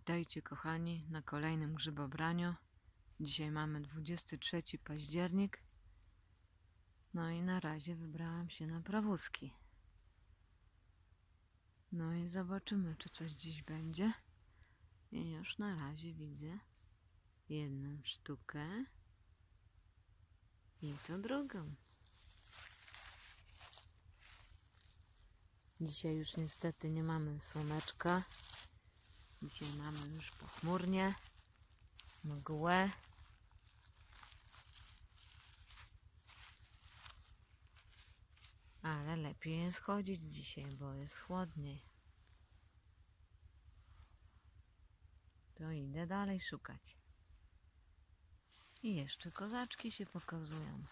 Witajcie kochani na kolejnym grzybobraniu. Dzisiaj mamy 23 październik. No i na razie wybrałam się na prawózki. No i zobaczymy, czy coś dziś będzie. I już na razie widzę jedną sztukę i to drugą. Dzisiaj już niestety nie mamy słoneczka. Dzisiaj mamy już pochmurnie, mgłę. Ale lepiej jest chodzić dzisiaj, bo jest chłodniej. To idę dalej szukać. I jeszcze kozaczki się pokazują.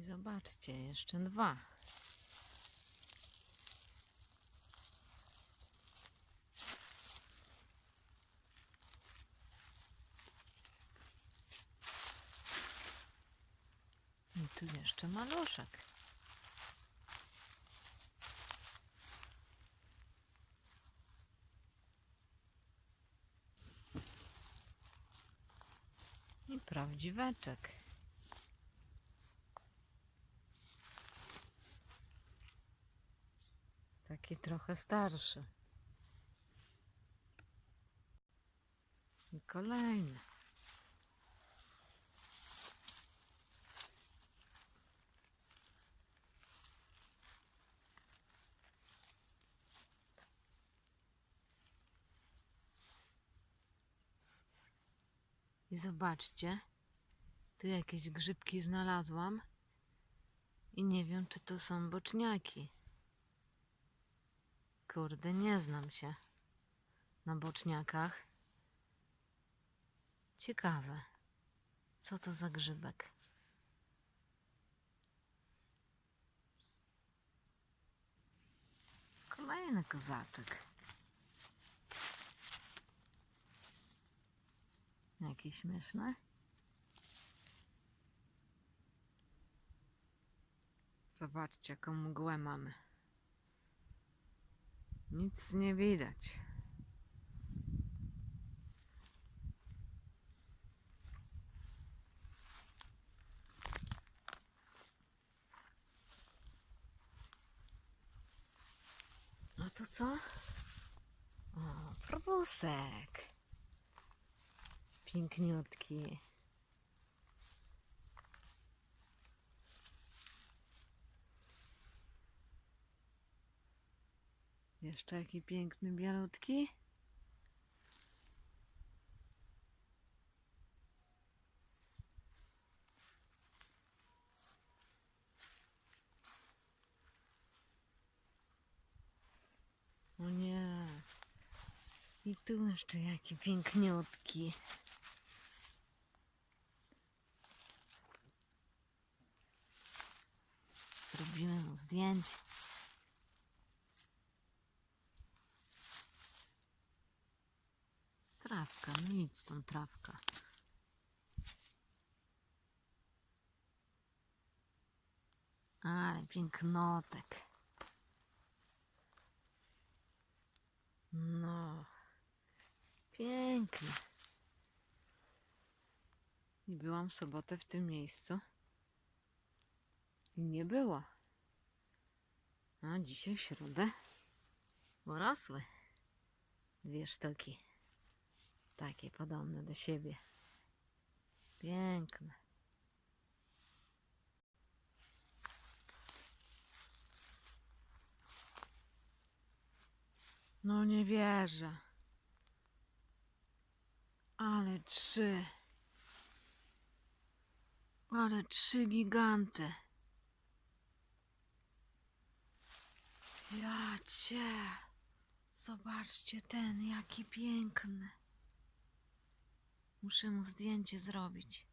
I zobaczcie, jeszcze dwa. I tu jeszcze maluszek. I prawdziweczek. Trochę starszy. I kolejny. I zobaczcie, tu jakieś grzybki znalazłam i nie wiem, czy to są boczniaki. Kurde, nie znam się na boczniakach. Ciekawe, co to za grzybek. Kolejny kozaczek. Jakie śmieszne. Zobaczcie, jaką mgłę mamy. Nic nie widać. A to co? O, probusek. Piękniutki. Jeszcze jaki piękny bialutki. O nie. I tu jeszcze jaki piękniutki. Zrobimy mu zdjęcie. Trawka, no nic tą trawka. Ale pięknotek. No, piękny. I byłam w sobotę w tym miejscu. I nie było. A dzisiaj w środę urosły dwie sztuki. Takie podobne do siebie. Piękne. No nie wierzę. Ale trzy. Ale trzy giganty. Ja cię. Zobaczcie ten, jaki piękny. Muszę mu zdjęcie zrobić.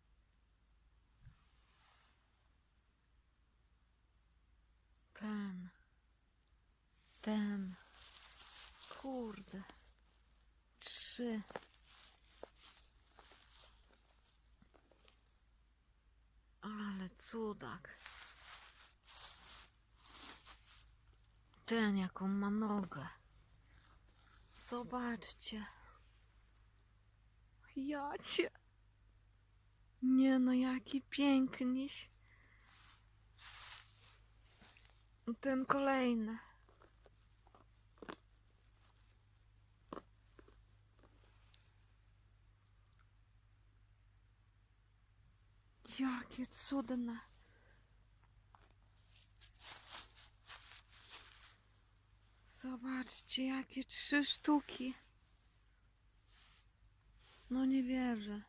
Ten. Ten. Kurde. Trzy. Ale cudak. ten jaką ma nogę. Zobaczcie. Jacie. Nie no, jaki piękniś. Ten kolejny. Jakie cudne. Zobaczcie, jakie trzy sztuki. No nie wierzę.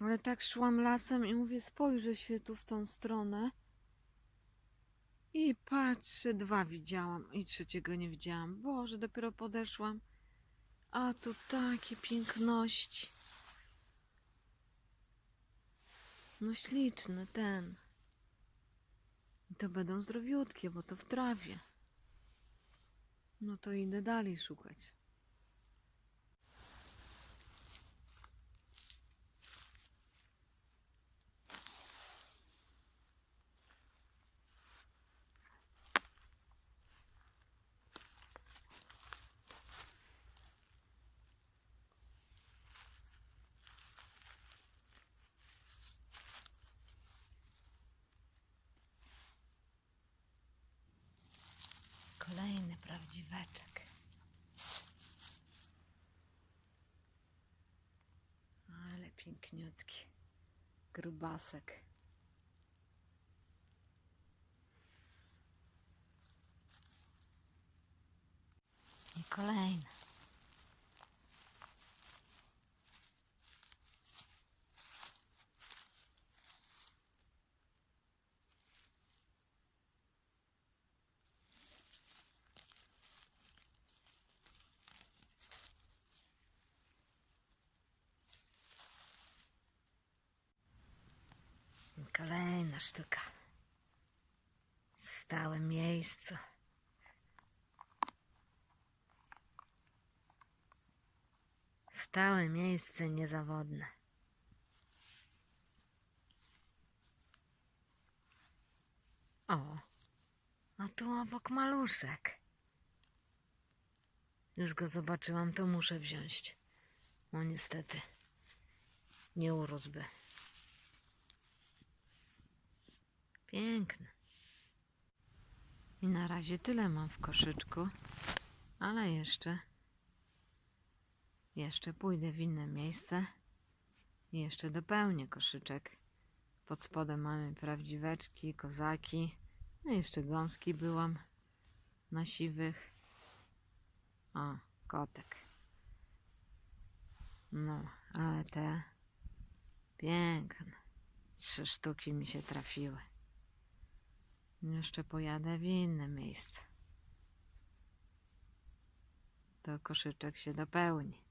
Ale tak szłam lasem i mówię, spojrzę się tu w tą stronę. I patrzę, dwa widziałam i trzeciego nie widziałam. Boże, dopiero podeszłam. A tu takie piękności. No śliczny ten. I to będą zdrowiutkie, bo to w trawie. No to idę dalej szukać. Kolejny prawdziweczek. Ale piękniutki. Grubasek. I kolejny. Kolejna sztuka. W stałym miejscu. Stałe miejsce niezawodne. O, a tu obok maluszek. Już go zobaczyłam, to muszę wziąć. No niestety, nie urósłby. Piękny. I na razie tyle mam w koszyczku, ale jeszcze, jeszcze pójdę w inne miejsce i jeszcze dopełnię koszyczek. Pod spodem mamy prawdziweczki, kozaki, no i jeszcze gąski byłam na siwych. O, kotek. No, ale te piękne. Trzy sztuki mi się trafiły. Jeszcze pojadę w inne miejsce. To koszyczek się dopełni.